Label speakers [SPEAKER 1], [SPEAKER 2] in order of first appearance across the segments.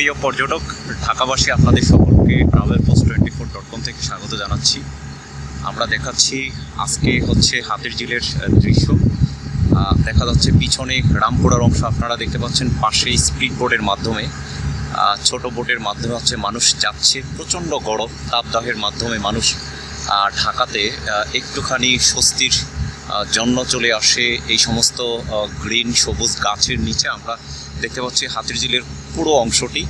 [SPEAKER 1] প্রিয় পর্যটক, ঢাকাবাসী আপনাদের সকলকে travel post twenty four dot com থেকে স্বাগত জানাচ্ছি। আমরা দেখাচ্ছি আজকে হচ্ছে হাতের জিলের দৃশ্য। দেখা যাচ্ছে পিছনে রামপুরার অংশ, আপনারা দেখতে পাচ্ছেন পাশে স্পিড বোটের মাধ্যমে। ছোট বোটের মাধ্যমে হচ্ছে মানুষ যাচ্ছে, প্রচণ্ড গরম, তাপদাহের মাধ্যমে মানুষ ঢাকাতে একটুখানি স্বস্তির জন্য চলে আসে। এই সমস্ত গ্রিন সবুজ গাছের নিচে আমরা দেখতে পাচ্ছি হাতির ঝিলের পুরো অংশটি।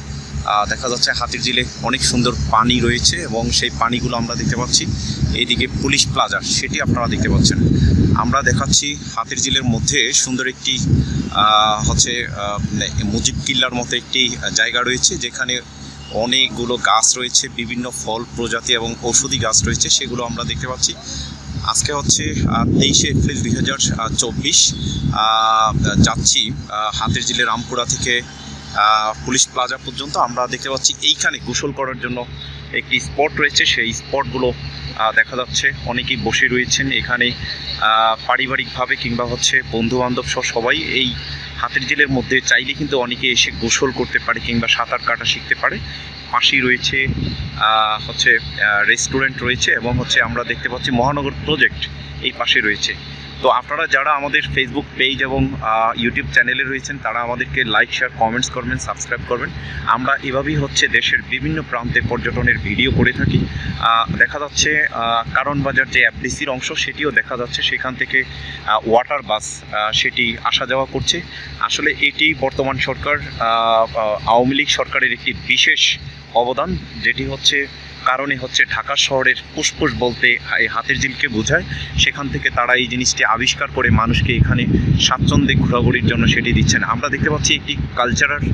[SPEAKER 1] দেখা যাচ্ছে হাতির ঝিলে অনেক সুন্দর পানি রয়েছে এবং সেই পানিগুলো আমরা দেখতে পাচ্ছি। এইদিকে পুলিশ প্লাজা, সেটি আপনারা দেখতে পাচ্ছেন। আমরা দেখাচ্ছি হাতির ঝিলের মধ্যে সুন্দর একটি হচ্ছে মুজিব কিল্লার মতো একটি জায়গা রয়েছে, যেখানে অনেকগুলো গাছ রয়েছে, বিভিন্ন ফল, প্রজাতি এবং ঔষধি গাছ রয়েছে, সেগুলো আমরা দেখতে পাচ্ছি। আজকে হচ্ছে তেইশে এপ্রিল দুই হাজার চব্বিশ যাচ্ছি হাতের জিলে রামপুরা থেকে পুলিশ প্লাজা পর্যন্ত আমরা দেখতে পাচ্ছি এইখানে গোসল করার জন্য একটি স্পট রয়েছে। সেই স্পটগুলো দেখা যাচ্ছে অনেকেই বসে রয়েছেন এখানে পারিবারিকভাবে কিংবা হচ্ছে বন্ধু বান্ধব সহ সবাই এই হাতের জেলের মধ্যে চাইলে কিন্তু অনেকে এসে গোসল করতে পারে কিংবা সাঁতার কাটা শিখতে পারে। পাশেই রয়েছে হচ্ছে রেস্টুরেন্ট রয়েছে এবং হচ্ছে আমরা দেখতে পাচ্ছি মহানগর প্রজেক্ট এই পাশে রয়েছে। তো আপনারা যারা আমাদের ফেসবুক পেজ এবং ইউটিউব চ্যানেলে রয়েছেন, তারা আমাদেরকে লাইক শেয়ার কমেন্টস করবেন সাবস্ক্রাইব করবেন। আমরা এভাবেই হচ্ছে দেশের বিভিন্ন প্রান্তে পর্যটনের ভিডিও করে থাকি। দেখা যাচ্ছে কারণ বাজার যে অ্যাপডিসির অংশ, সেটিও দেখা যাচ্ছে। সেখান থেকে ওয়াটার বাস সেটি আসা যাওয়া করছে। আসলে এটি বর্তমান সরকার আওয়ামী লীগ সরকারের একটি বিশেষ অবদান, যেটি হচ্ছে কারণে হচ্ছে ঢাকা শহরের ফুসফুস বলতে এই হাতের ঝিলকে বোঝায়। সেখান থেকে তারা এই জিনিসটি আবিষ্কার করে মানুষকে এখানে স্বাচ্ছন্দ্যে ঘোরাঘুরির জন্য সেটি দিচ্ছেন। আমরা দেখতে পাচ্ছি একটি কালচারাল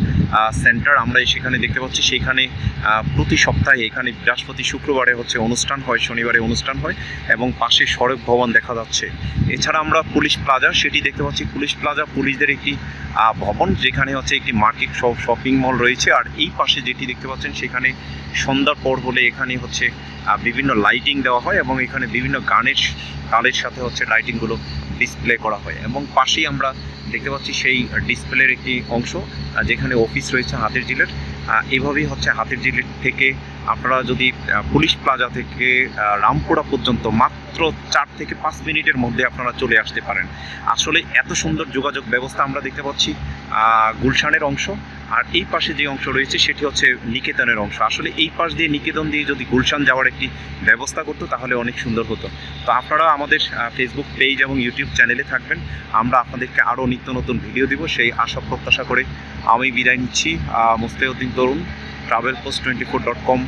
[SPEAKER 1] সেন্টার আমরা সেখানে দেখতে পাচ্ছি। সেখানে প্রতি সপ্তাহে এখানে বৃহস্পতি শুক্রবারে হচ্ছে অনুষ্ঠান হয়, শনিবারে অনুষ্ঠান হয় এবং পাশে সড়ক ভবন দেখা যাচ্ছে। এছাড়া আমরা পুলিশ প্লাজা, সেটি দেখতে পাচ্ছি। পুলিশ প্লাজা পুলিশদের একটি ভবন যেখানে হচ্ছে একটি মার্কেট শপিং মল রয়েছে। আর এই পাশে যেটি দেখতে পাচ্ছেন, সেখানে সন্ধ্যার পর হলে এখানে হচ্ছে বিভিন্ন লাইটিং দেওয়া হয় এবং এখানে বিভিন্ন গানের তালের সাথে হচ্ছে লাইটিংগুলো ডিসপ্লে করা হয় এবং পাশেই আমরা দেখতে পাচ্ছি সেই ডিসপ্লের একটি অংশ যেখানে অফিস রয়েছে হাতের জিলের। এভাবেই হচ্ছে হাতের জিলের থেকে আপনারা যদি পুলিশ প্লাজা থেকে রামপুরা পর্যন্ত মাত্র চার থেকে পাঁচ মিনিটের মধ্যে আপনারা চলে আসতে পারেন। আসলে এত সুন্দর যোগাযোগ ব্যবস্থা আমরা দেখতে পাচ্ছি গুলশানের অংশ আর এই পাশে যে অংশ রয়েছে সেটি হচ্ছে নিকেতনের অংশ। আসলে এই পাশ দিয়ে নিকেতন দিয়ে যদি গুলশান যাওয়ার একটি ব্যবস্থা করতো তাহলে অনেক সুন্দর হতো। তো আপনারা আমাদের ফেসবুক পেজ এবং ইউটিউব চ্যানেলে থাকবেন। আমরা আপনাদেরকে আরও নিত্য নতুন ভিডিও দিব। সেই আশা প্রত্যাশা করে আমি বিদায় নিচ্ছি। আহ, Tarun travel post twenty four dot com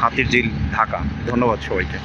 [SPEAKER 1] Hatirjheel Dhaka. ধন্যবাদ সবাইকে।